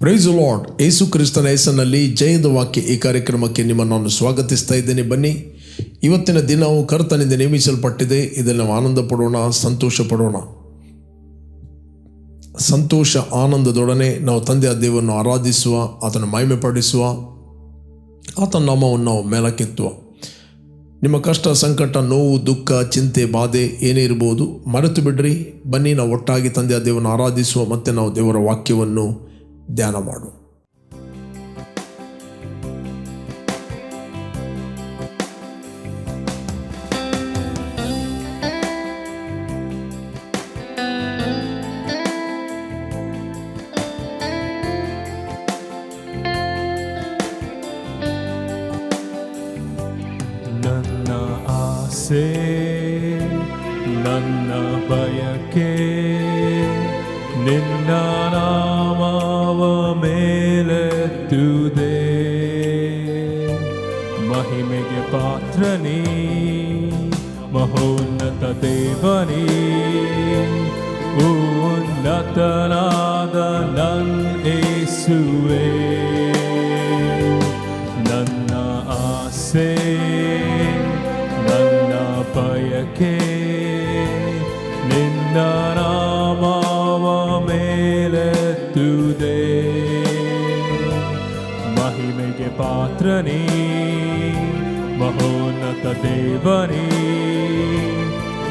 Price lord ಯೇಸು ಕ್ರಿಸ್ತನ ಹೆಸರಿನಲ್ಲಿ ಜಯದ ವಾಕ್ಯ ಈ ಕಾರ್ಯಕ್ರಮಕ್ಕೆ ನಿಮ್ಮನ್ನು ನಾನು ಸ್ವಾಗತಿಸ್ತಾ ಇದ್ದೇನೆ. ಬನ್ನಿ, ಇವತ್ತಿನ ದಿನವು ಕರ್ತನಿಂದ ನೇಮಿಸಲ್ಪಟ್ಟಿದೆ. ಇದನ್ನು ನಾವು ಆನಂದ ಪಡೋಣ ಸಂತೋಷ ಪಡೋಣ ಸಂತೋಷ ಆನಂದದೊಡನೆ ನಾವು ತಂದೆಯ ದೇವರನ್ನು ಆರಾಧಿಸುವ, ಆತನ ಮಹಿಮೆ ಪಡಿಸುವ ಆತನ ನಾಮವನ್ನು ನಾವು ಮೇಲಕ್ಕೆತ್ತುವ. ನಿಮ್ಮ ಕಷ್ಟ, ಸಂಕಟ, ನೋವು, ದುಃಖ, ಚಿಂತೆ, ಬಾಧೆ ಏನೇ ಇರ್ಬೋದು ಮರೆತು ಬಿಡ್ರಿ. ಬನ್ನಿ, ನಾವು ಒಟ್ಟಾಗಿ ತಂದೆಯ ದೇವರನ್ನು ಆರಾಧಿಸುವ ಮತ್ತು ನಾವು ದೇವರ ವಾಕ್ಯವನ್ನು ಧ್ಯಾನ ಮಾಡು. ನನ್ನ ಆಸೆ ನನ್ನ ಬಯಕೆ ನಿನ್ನ ನಾಮವ ಮೇಲೆತ್ತುದೆ ಮಹಿಮೆಗೆ ಪಾತ್ರನೇ ಮಹೋನ್ನತ ದೇವನೇ. ಉನ್ನತನಾದ ನನ್ನ ಏಸುವೆ ನನ್ನ ಆಸೆ. ಮಹಿಮೆಗೆ ಪಾತ್ರನೇ ಮಹೋನ್ನತ ದೇವನೇ.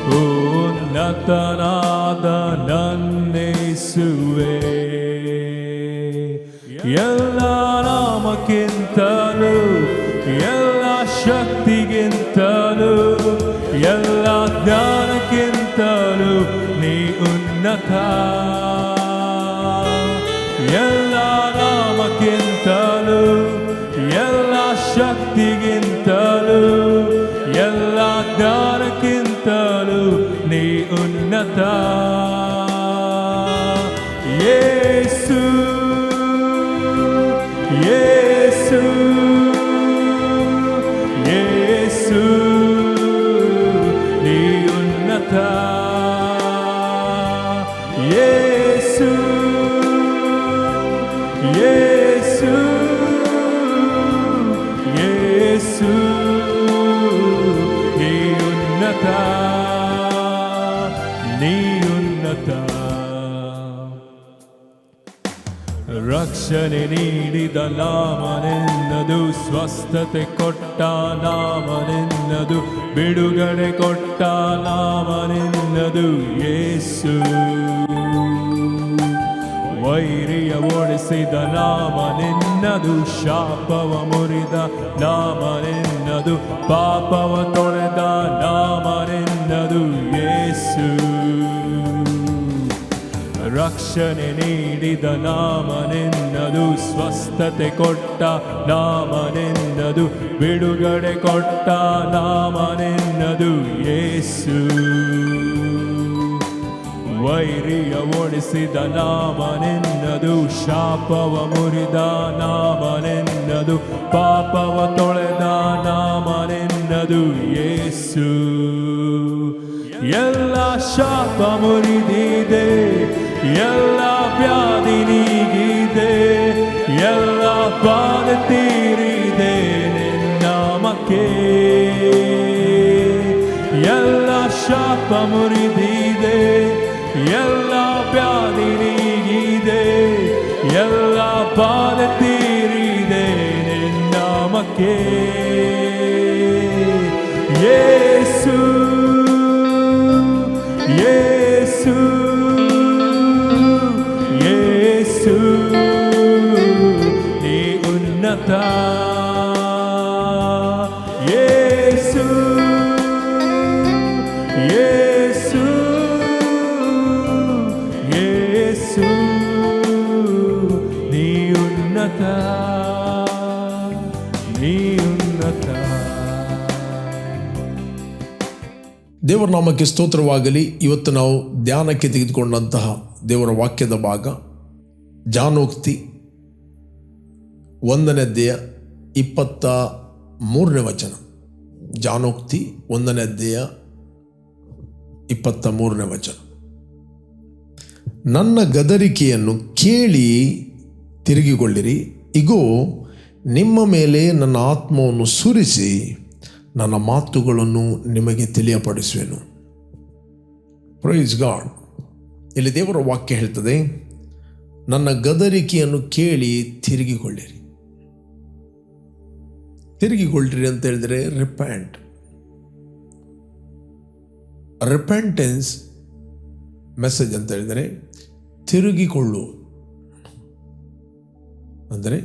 ಉನ್ನತನಾದ ನನ್ನೆಸುವೆ. ಎಲ್ಲ ನಾಮಕ್ಕಿಂತಲೂ, ಎಲ್ಲ ಶಕ್ತಿಗಿಂತಲೂ, ಎಲ್ಲ ಜ್ಞಾನಕ್ಕಿಂತಲೂ ನೀ ಉನ್ನತ. ಎಲ್ಲ ನಾಮಕ್ಕಿಂತಲೂ ಎಲ್ಲ ಜ್ಞಾನಕ್ಕಿಂತಲೂ ನೀ ಉನ್ನತ ಯೇಸು ಯೇಸು ಯೇಸು ನೀ ರಕ್ಷಣೆ ನೀಡಿದ ನಾಮನೆನ್ನದು, ಸ್ವಸ್ಥತೆ ಕೊಟ್ಟ ನಾಮನೆನ್ನದು, ಬಿಡುಗಡೆ ಕೊಟ್ಟ ನಾಮನೆನ್ನದು ಯೇಸು ವೈರಿಯ ಓಡಿಸಿದ ನಾಮನೆನ್ನದು, ಶಾಪವ ಮುರಿದ ನಾಮನೆನ್ನದು, ಪಾಪವ ತೊಳೆದ ನಾಮನೆನ್ನದು ಯೇಸು ರಕ್ಷಣೆ ನೀಡಿದ ನಾಮನೆನ್ನದು ಸ್ವಸ್ಥತೆ ಕೊಟ್ಟ, ನಾಮನೆನ್ನದು ಬಿಡುಗಡೆ ಕೊಟ್ಟ, ನಾಮನೆನ್ನದು ಯೇಸು. ವೈರಿಯ ಓಡಿಸಿದ ನಾಮನೆನ್ನದು, ಶಾಪವ ಮುರಿದ ನಾಮನೆನ್ನದು, ಪಾಪವ ತೊಳೆದ ನಾಮನೆನ್ನದು ಯೇಸು. ಎಲ್ಲ ಶಾಪ ಮುರಿದಿದೆ. ಎಲ್ಲ ವ್ಯಾಧಿ ನೀಗಿದೆ ಎಲ್ಲ ಬಾಧ ತೀರಿದೆ ನಿನ್ನಾಮಕ್ಕೆ ಎಲ್ಲ ಶಾಪ ಮುರಿದಿದೆ ಎಲ್ಲ ವ್ಯಾಧಿ ನೀಗಿದೆ ಎಲ್ಲ ಬಾಧ ತೀರಿದೆ ನಿನ್ನಾಮಕ್ಕೆ ದೇವರ ನಾಮಕ್ಕೆ ಸ್ತೋತ್ರವಾಗಲಿ. ಇವತ್ತು ನಾವು ಧ್ಯಾನಕ್ಕೆ ತೆಗೆದುಕೊಂಡಂತಹ ದೇವರ ವಾಕ್ಯದ ಭಾಗ ಜಾನೋಕ್ತಿ ಒಂದನೇ ಅಧ್ಯಯ ಇಪ್ಪತ್ತ ಮೂರನೇ ವಚನ. ಜಾನೋಕ್ತಿ ಒಂದನೇ ಅಧ್ಯಯ ಇಪ್ಪತ್ತ ಮೂರನೇ ವಚನ. ನನ್ನ ಗದರಿಕೆಯನ್ನು ಕೇಳಿ ತಿರುಗಿಕೊಳ್ಳಿರಿ. ಇಗೋ, ನಿಮ್ಮ ಮೇಲೆ ನನ್ನ ಆತ್ಮವನ್ನು ಸುರಿಸಿ ನನ್ನ ಮಾತುಗಳನ್ನು ನಿಮಗೆ ತಿಳಿಯಪಡಿಸುವೆನು. ಪ್ರೈಸ್ ಗಾಡ್ ಇಲ್ಲಿ ದೇವರ ವಾಕ್ಯ ಹೇಳ್ತದೆ, ನನ್ನ ಗದರಿಕೆಯನ್ನು ಕೇಳಿ ತಿರುಗಿಕೊಳ್ಳಿರಿ. ತಿರುಗಿಕೊಳ್ಳಿರಿ ಅಂತ ಹೇಳಿದರೆ ರಿಪ್ಯಾಂಟ್ ರಿಪೆಂಟೆನ್ಸ್ ಮೆಸೇಜ್ ಅಂತ ಹೇಳಿದರೆ ತಿರುಗಿಕೊಳ್ಳು. ಅಂದರೆ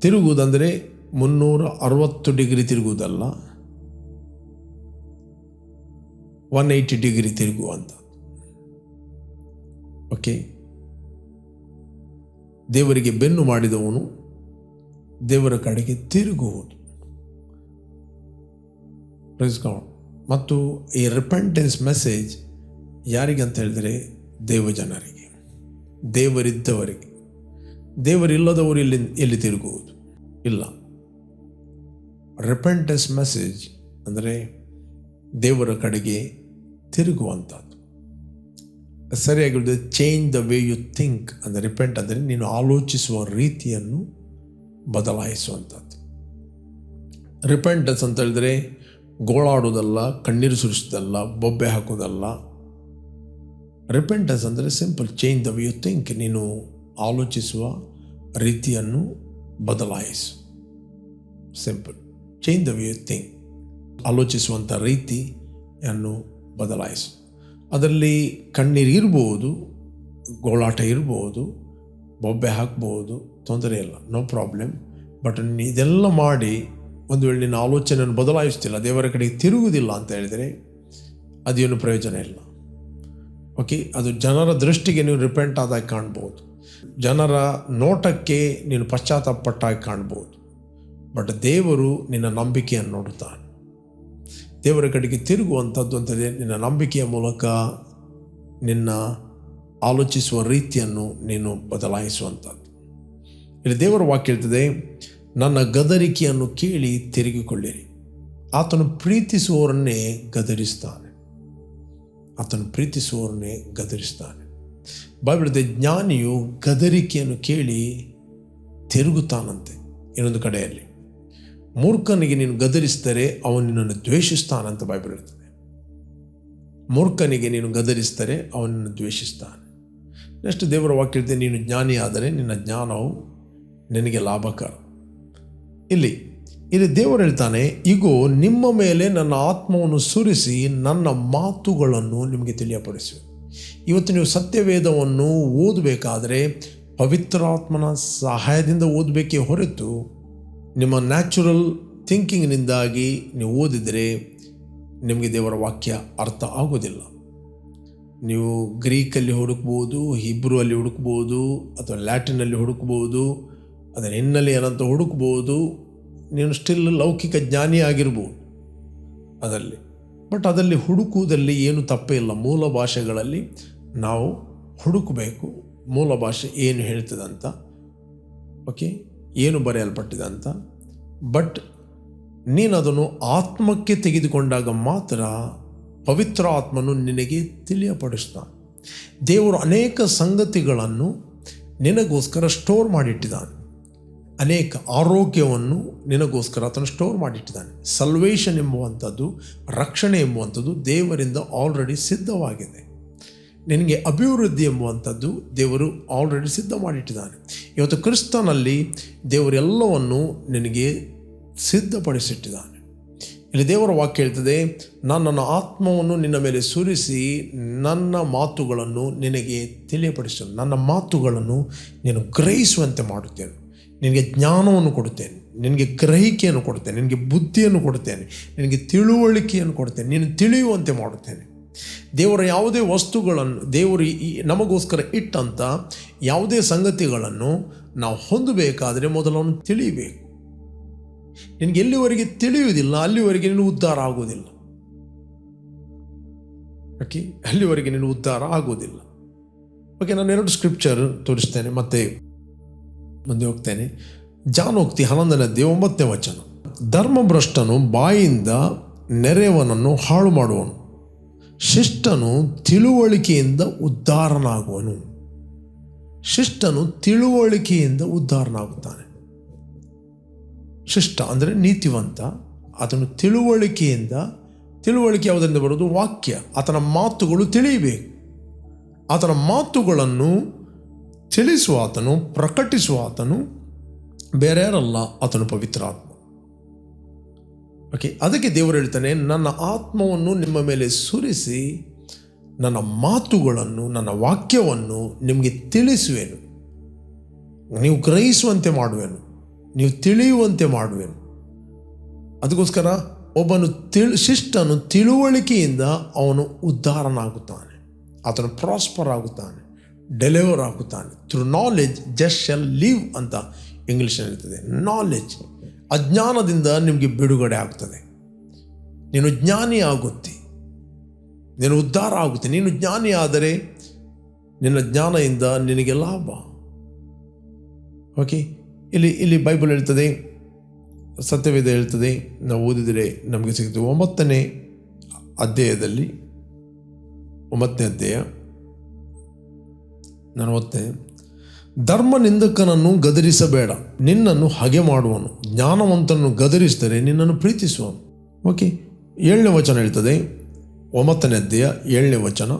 ತಿರುಗುವುದಂದರೆ ಮುನ್ನೂರ ಅರವತ್ತು ಡಿಗ್ರಿ ತಿರುಗುವುದಲ್ಲ. ಒನ್ ಏಯ್ಟಿ ಡಿಗ್ರಿ ತಿರುಗುವಂಥ ಓಕೆ? ದೇವರಿಗೆ ಬೆನ್ನು ಮಾಡಿದವನು ದೇವರ ಕಡೆಗೆ ತಿರುಗುವುದು. ಮತ್ತು ಈ ರಿಪೆಂಟೆನ್ಸ್ ಮೆಸೇಜ್ ಯಾರಿಗೆ ಅಂತ ಹೇಳಿದರೆ ದೇವಜನರಿಗೆ. ದೇವರಿದ್ದವರಿಗೆ. ದೇವರಿಲ್ಲದವರು ಇಲ್ಲಿ ಎಲ್ಲಿ ತಿರುಗುವುದು. ಇಲ್ಲ. ರಿಪೆಂಟೆನ್ಸ್ ಮೆಸೇಜ್ ಅಂದರೆ ದೇವರ ಕಡೆಗೆ ತಿರುಗುವಂಥದ್ದು. ಸರಿಯಾಗಿ change the way you think ಅಂದರೆ ರಿಪೆಂಟ್ ಅಂದರೆ ನೀನು ಆಲೋಚಿಸುವ ರೀತಿಯನ್ನು ಬದಲಾಯಿಸುವಂಥದ್ದು. ರಿಪೆಂಟೆನ್ಸ್ ಅಂತ ಹೇಳಿದ್ರೆ ಗೋಳಾಡೋದಲ್ಲ ಕಣ್ಣೀರು ಸುರಿಸೋದಲ್ಲ ಬೊಬ್ಬೆ ಹಾಕೋದಲ್ಲ ರಿಪೆಂಟೆನ್ಸ್ ಅಂದರೆ simple change the way you think ನೀನು ಆಲೋಚಿಸುವ ರೀತಿಯನ್ನು ಬದಲಾಯಿಸು. Simple change the view think ಆಲೋಚಿಸುವಂಥ ರೀತಿಯನ್ನು ಬದಲಾಯಿಸು. ಅದರಲ್ಲಿ ಕಣ್ಣೀರು ಇರ್ಬೋದು ಗೋಳಾಟ ಇರ್ಬೋದು, ಬೊಬ್ಬೆ ಹಾಕ್ಬೋದು ತೊಂದರೆ ಇಲ್ಲ ನೋ ಪ್ರಾಬ್ಲಮ್ ಬಟ್ ಇದೆಲ್ಲ ಮಾಡಿ ಒಂದು ವೇಳೆ ನಿನ್ನ ಆಲೋಚನೆಯನ್ನು ಬದಲಾಯಿಸ್ತಿಲ್ಲ, ದೇವರ ಕಡೆಗೆ ತಿರುಗುವುದಿಲ್ಲ ಅಂತ ಹೇಳಿದರೆ ಅದೇನು ಪ್ರಯೋಜನ ಇಲ್ಲ. ಓಕೆ ಅದು ಜನರ ದೃಷ್ಟಿಗೆ ನೀವು ರಿಪೆಂಟ್ ಆದಾಗ ಕಾಣ್ಬೋದು. ಜನರ ನೋಟಕ್ಕೆ ನೀನು ಪಶ್ಚಾತ್ತಾಪಟ್ಟಾಗಿ ಕಾಣ್ಬೋದು. ಬಟ್ ದೇವರು ನಿನ್ನ ನಂಬಿಕೆಯನ್ನು ನೋಡುತ್ತಾನೆ. ದೇವರ ಕಡೆಗೆ ತಿರುಗುವಂಥದ್ದು ಅಂತಂದರೆ ನಿನ್ನ ನಂಬಿಕೆಯ ಮೂಲಕ ನಿನ್ನ ಆಲೋಚಿಸುವ ರೀತಿಯನ್ನು ನೀನು ಬದಲಾಯಿಸುವಂಥದ್ದು. ಇಲ್ಲಿ ದೇವರ ವಾಕ್ಯ ಇರ್ತದೆ ನನ್ನ ಗದರಿಕೆಯನ್ನು ಕೇಳಿ ತಿರುಗಿಕೊಳ್ಳಿರಿ. ಆತನು ಪ್ರೀತಿಸುವವರನ್ನೇ ಗದರಿಸ್ತಾನೆ. ಆತನು ಪ್ರೀತಿಸುವವರನ್ನೇ ಗದರಿಸ್ತಾನೆ. ಬಾಬಿಡದೆ ಜ್ಞಾನಿಯು ಗದರಿಕೆಯನ್ನು ಕೇಳಿ ತಿರುಗುತ್ತಾನಂತೆ ಇನ್ನೊಂದು ಕಡೆಯಲ್ಲಿ. ಮೂರ್ಖನಿಗೆ ನೀನು ಗದರಿಸಿದರೆ ಅವನು ನಿನ್ನನ್ನು ದ್ವೇಷಿಸ್ತಾನಂತ ಬೈಬಲ್ ಹೇಳ್ತದೆ. ಮೂರ್ಖನಿಗೆ ನೀನು ಗದರಿಸಿದರೆ ಅವನನ್ನು ದ್ವೇಷಿಸ್ತಾನೆ. ನೆಕ್ಸ್ಟ್ ದೇವರ ವಾಕ್ಯ ಹೇಳ್ತದೆ ನೀನು ಜ್ಞಾನಿ ಆದರೆ ನಿನ್ನ ಜ್ಞಾನವು ನಿನಗೆ ಲಾಭಕರ. ಇಲ್ಲಿ ಇಲ್ಲಿ ದೇವರು ಹೇಳ್ತಾನೆ, ಇಗೋ, ನಿಮ್ಮ ಮೇಲೆ ನನ್ನ ಆತ್ಮವನ್ನು ಸುರಿಸಿ ನನ್ನ ಮಾತುಗಳನ್ನು ನಿಮಗೆ ತಿಳಿಯಪಡಿಸುವೆ. ಇವತ್ತು ನೀವು ಸತ್ಯವೇದವನ್ನು ಓದಬೇಕಾದರೆ ಪವಿತ್ರಾತ್ಮನ ಸಹಾಯದಿಂದ ಓದಬೇಕೇ ಹೊರತು ನಿಮ್ಮ ನ್ಯಾಚುರಲ್ ಥಿಂಕಿಂಗ್ನಿಂದಾಗಿ ನೀವು ಓದಿದರೆ ನಿಮಗೆ ದೇವರ ವಾಕ್ಯ ಅರ್ಥ ಆಗೋದಿಲ್ಲ. ನೀವು ಗ್ರೀಕಲ್ಲಿ ಹುಡುಕ್ಬೋದು ಹಿಬ್ರು ಅಲ್ಲಿ ಹುಡುಕ್ಬೋದು, ಅಥವಾ ಲ್ಯಾಟಿನಲ್ಲಿ ಹುಡುಕ್ಬೋದು ಅದರ ಹಿನ್ನೆಲೆ ಏನಂತ ಹುಡುಕ್ಬೋದು, ನೀನು ಸ್ಟಿಲ್ ಲೌಕಿಕ ಜ್ಞಾನಿ ಆಗಿರ್ಬೋದು ಅದರಲ್ಲಿ. ಬಟ್ ಅದರಲ್ಲಿ ಹುಡುಕುವುದರಲ್ಲಿ ಏನು ತಪ್ಪೇ ಇಲ್ಲ. ಮೂಲ ಭಾಷೆಗಳಲ್ಲಿ ನಾವು ಹುಡುಕಬೇಕು. ಮೂಲ ಭಾಷೆ ಏನು ಹೇಳ್ತದಂತ ಓಕೆ ಏನು ಬರೆಯಲ್ಪಟ್ಟಿದೆ ಅಂತ? ಬಟ್ ನೀನು ಅದನ್ನು ಆತ್ಮಕ್ಕೆ ತೆಗೆದುಕೊಂಡಾಗ ಮಾತ್ರ ಪವಿತ್ರ ಆತ್ಮನು ನಿನಗೆ ತಿಳಿಯಪಡಿಸ್ತಾನೆ ದೇವರು ಅನೇಕ ಸಂಗತಿಗಳನ್ನು ನಿನಗೋಸ್ಕರ ಸ್ಟೋರ್ ಮಾಡಿಟ್ಟಿದ್ದಾನೆ. ಅನೇಕ ಆರೋಗ್ಯವನ್ನು ನಿನಗೋಸ್ಕರ ಆತನು ಸ್ಟೋರ್ ಮಾಡಿಟ್ಟಿದ್ದಾನೆ. ಸಲ್ವೇಷನ್ ಎಂಬುವಂಥದ್ದು, ರಕ್ಷಣೆ ಎಂಬುವಂಥದ್ದು ದೇವರಿಂದ ಆಲ್ರೆಡಿ ಸಿದ್ಧವಾಗಿದೆ. ನಿನಗೆ ಅಭಿವೃದ್ಧಿ ಎಂಬುವಂಥದ್ದು ದೇವರು ಆಲ್ರೆಡಿ ಸಿದ್ಧ ಮಾಡಿಟ್ಟಿದ್ದಾನೆ. ಇವತ್ತು ಕ್ರಿಸ್ತನಲ್ಲಿ ದೇವರೆಲ್ಲವನ್ನು ನಿನಗೆ ಸಿದ್ಧಪಡಿಸಿಟ್ಟಿದ್ದಾನೆ. ಇಲ್ಲಿ ದೇವರ ವಾಕ್ಯ ಹೇಳ್ತದೆ ನಾನು ನನ್ನ ಆತ್ಮವನ್ನು ನಿನ್ನ ಮೇಲೆ ಸುರಿಸಿ ನನ್ನ ಮಾತುಗಳನ್ನು ನಿನಗೆ ತಿಳಿಯಪಡಿಸು ನನ್ನ ಮಾತುಗಳನ್ನು ನೀನು ಗ್ರಹಿಸುವಂತೆ ಮಾಡುತ್ತೇನೆ. ನಿನಗೆ ಜ್ಞಾನವನ್ನು ಕೊಡುತ್ತೇನೆ. ನಿನಗೆ ಗ್ರಹಿಕೆಯನ್ನು ಕೊಡುತ್ತೇನೆ. ನಿನಗೆ ಬುದ್ಧಿಯನ್ನು ಕೊಡುತ್ತೇನೆ. ನಿನಗೆ ತಿಳುವಳಿಕೆಯನ್ನು ಕೊಡುತ್ತೇನೆ. ನೀನು ತಿಳಿಯುವಂತೆ ಮಾಡುತ್ತೇನೆ. ದೇವರ ಯಾವುದೇ ವಸ್ತುಗಳನ್ನು, ದೇವರು ನಮಗೋಸ್ಕರ ಇಟ್ಟಂಥ ಯಾವುದೇ ಸಂಗತಿಗಳನ್ನು ನಾವು ಹೊಂದಬೇಕಾದರೆ ಮೊದಲನ್ನು ತಿಳಿಯಬೇಕು ನಿನಗೆ ಎಲ್ಲಿವರೆಗೆ ತಿಳಿಯುವುದಿಲ್ಲ, ಅಲ್ಲಿವರೆಗೆ ನೀನು ಉದ್ಧಾರ ಆಗುವುದಿಲ್ಲ. ಓಕೆ ಅಲ್ಲಿವರೆಗೆ ನೀನು ಉದ್ಧಾರ ಆಗುವುದಿಲ್ಲ. ಓಕೆ, ನಾನು ಎರಡು ಸ್ಕ್ರಿಪ್ಚರ್ ತೋರಿಸ್ತೇನೆ, ಮತ್ತೆ ಮುಂದೆ ಹೋಗ್ತೇನೆ. ಜಾನೋಕ್ತಿ ಹನ್ನೊಂದನೇ ಒಂಬತ್ತನೇ ವಚನ. ಧರ್ಮಭ್ರಷ್ಟನು ಬಾಯಿಂದ ನೆರೆಯವನನ್ನು ಹಾಳು ಮಾಡುವನು ಶಿಷ್ಟನು ತಿಳುವಳಿಕೆಯಿಂದ ಉದ್ಧಾರನಾಗುವನು. ಶಿಷ್ಟನು ತಿಳುವಳಿಕೆಯಿಂದ ಉದ್ಧಾರನಾಗುತ್ತಾನೆ. ಶಿಷ್ಟ ಅಂದರೆ ನೀತಿವಂತ ಅದನ್ನು ತಿಳುವಳಿಕೆಯಿಂದ, ತಿಳುವಳಿಕೆ ಯಾವುದರಿಂದ ಬರೋದು ವಾಕ್ಯ. ಆತನ ಮಾತುಗಳು ತಿಳಿಯಬೇಕು. ಆತನ ಮಾತುಗಳನ್ನು ತಿಳಿಸುವ ಆತನು, ಪ್ರಕಟಿಸುವ ಆತನು ಬೇರೆ ಯಾರಲ್ಲ, ಆತನು ಪವಿತ್ರಾತ್ಮ ಓಕೆ ಅದಕ್ಕೆ ದೇವರು ಹೇಳ್ತಾನೆ, ನನ್ನ ಆತ್ಮವನ್ನು ನಿಮ್ಮ ಮೇಲೆ ಸುರಿಸಿ, ನನ್ನ ಮಾತುಗಳನ್ನು, ನನ್ನ ವಾಕ್ಯವನ್ನು ನಿಮಗೆ ತಿಳಿಸುವೆನು. ನೀವು ಗ್ರಹಿಸುವಂತೆ ಮಾಡುವೆನು, ನೀವು ತಿಳಿಯುವಂತೆ ಮಾಡುವೆನು. ಅದಕ್ಕೋಸ್ಕರ ಒಬ್ಬನು ತಿಳ್, ಶಿಷ್ಟನು ತಿಳುವಳಿಕೆಯಿಂದ ಅವನು ಉದ್ಧಾರನಾಗುತ್ತಾನೆ, ಆತನು ಪ್ರಾಸ್ಪರ್ ಆಗುತ್ತಾನೆ, deliver ಆಗುತ್ತಾನೆ. Through knowledge just shall live ಅಂತ ಇಂಗ್ಲೀಷಲ್ಲಿ ಇರ್ತದೆ ನಾಲೆಜ್ ಅಜ್ಞಾನದಿಂದ ನಿಮಗೆ ಬಿಡುಗಡೆ ಆಗ್ತದೆ. ನೀನು ಜ್ಞಾನಿ ಆಗುತ್ತೆ. ನೀನು ಉದ್ಧಾರ ಆಗುತ್ತೆ. ನೀನು ಜ್ಞಾನಿ ಆದರೆ ನಿನ್ನ ಜ್ಞಾನದಿಂದ ನಿನಗೆ ಲಾಭ. ಓಕೆ ಇಲ್ಲಿ ಇಲ್ಲಿ ಬೈಬಲ್ ಹೇಳ್ತದೆ, ಸತ್ಯವೇದ ಹೇಳ್ತದೆ, ನಾವು ಓದಿದರೆ ನಮಗೆ ಸಿಗುತ್ತೆ ಒಂಬತ್ತನೇ ಅಧ್ಯಾಯದಲ್ಲಿ, ಒಂಬತ್ತನೇ ಅಧ್ಯಾಯ ನಾನು ಓದ್ತೇನೆ ಧರ್ಮ ನಿಂದಕನನ್ನು ಗದರಿಸಬೇಡ. ನಿನ್ನನ್ನು ಹಗೆ ಮಾಡುವನು. ಜ್ಞಾನವಂತನನ್ನು ಗದರಿಸಿದರೆ ನಿನ್ನನ್ನು ಪ್ರೀತಿಸುವನು. ಓಕೆ ಏಳನೇ ವಚನ ಹೇಳ್ತದೆ. ಒಂಬತ್ತನೇ ಅಧ್ಯಾಯ ಏಳನೇ ವಚನ.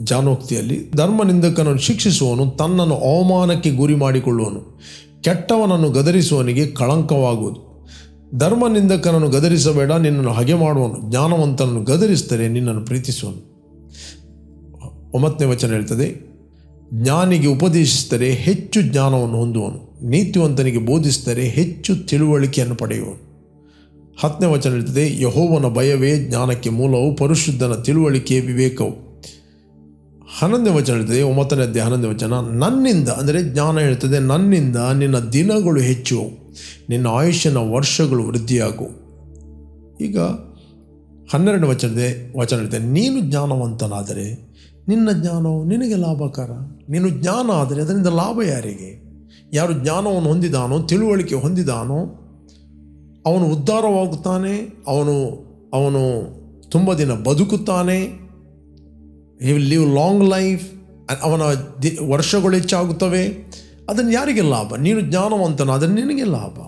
ಜಾನೋಕ್ತಿಯಲ್ಲಿ ಧರ್ಮ ನಿಂದಕನನ್ನು ಶಿಕ್ಷಿಸುವನು ತನ್ನನ್ನು ಅವಮಾನಕ್ಕೆ ಗುರಿ ಮಾಡಿಕೊಳ್ಳುವನು. ಕೆಟ್ಟವನನ್ನು ಗದರಿಸುವನಿಗೆ ಕಳಂಕವಾಗುವುದು. ಧರ್ಮ ನಿಂದಕನನ್ನು ಗದರಿಸಬೇಡ, ನಿನ್ನನ್ನು ಹಗೆ ಮಾಡುವನು. ಜ್ಞಾನವಂತನನ್ನು ಗದರಿಸಿದರೆ ನಿನ್ನನ್ನು ಪ್ರೀತಿಸುವನು. ಒಂಬತ್ತನೇ ವಚನ ಹೇಳ್ತದೆ. ಜ್ಞಾನಿಗೆ ಉಪದೇಶಿಸಿದರೆ ಹೆಚ್ಚು ಜ್ಞಾನವನ್ನು ಹೊಂದುವನು. ನೀತಿವಂತನಿಗೆ ಬೋಧಿಸಿದರೆ ಹೆಚ್ಚು ತಿಳುವಳಿಕೆಯನ್ನು ಪಡೆಯುವನು. ಹತ್ತನೇ ವಚನ ಇರ್ತದೆ ಯಹೋವನ ಭಯವೇ ಜ್ಞಾನಕ್ಕೆ ಮೂಲವು, ಪರಿಶುದ್ಧನ ತಿಳುವಳಿಕೆ ವಿವೇಕವು. ಹನ್ನೊಂದನೇ ವಚನ ಇರ್ತದೆ ಒಂಬತ್ತನೇ ಅಧ್ಯಾಯ ಹನ್ನೊಂದನೇ ವಚನ, ನನ್ನಿಂದ, ಅಂದರೆ ಜ್ಞಾನ ಹೇಳ್ತದೆ, ನನ್ನಿಂದ ನಿನ್ನ ದಿನಗಳು ಹೆಚ್ಚು ನಿನ್ನ ಆಯುಷ್ಯನ ವರ್ಷಗಳು ವೃದ್ಧಿಯಾಗು ಈಗ ಹನ್ನೆರಡನೇ ವಚನದೆ, ವಚನ ಇರ್ತದೆ ನೀನು ಜ್ಞಾನವಂತನಾದರೆ ನಿನ್ನ ಜ್ಞಾನವು ನಿನಗೆ ಲಾಭಕರ. ನೀನು ಜ್ಞಾನ ಆದರೆ ಅದರಿಂದ ಲಾಭ ಯಾರಿಗೆ? ಯಾರು ಜ್ಞಾನವನ್ನು ಹೊಂದಿದಾನೋ, ತಿಳುವಳಿಕೆ ಹೊಂದಿದಾನೋ, ಅವನು ಉದ್ಧಾರವಾಗುತ್ತಾನೆ, ಅವನು ಅವನು ತುಂಬ ದಿನ ಬದುಕುತ್ತಾನೆ he will live long life ಅವನ ದಿ, ವರ್ಷಗಳು ಹೆಚ್ಚಾಗುತ್ತವೆ, ಅದನ್ನು ಯಾರಿಗೆ ಲಾಭ? ನೀನು ಜ್ಞಾನವಂತನಾದರೆ ನಿನಗೆ ಲಾಭ.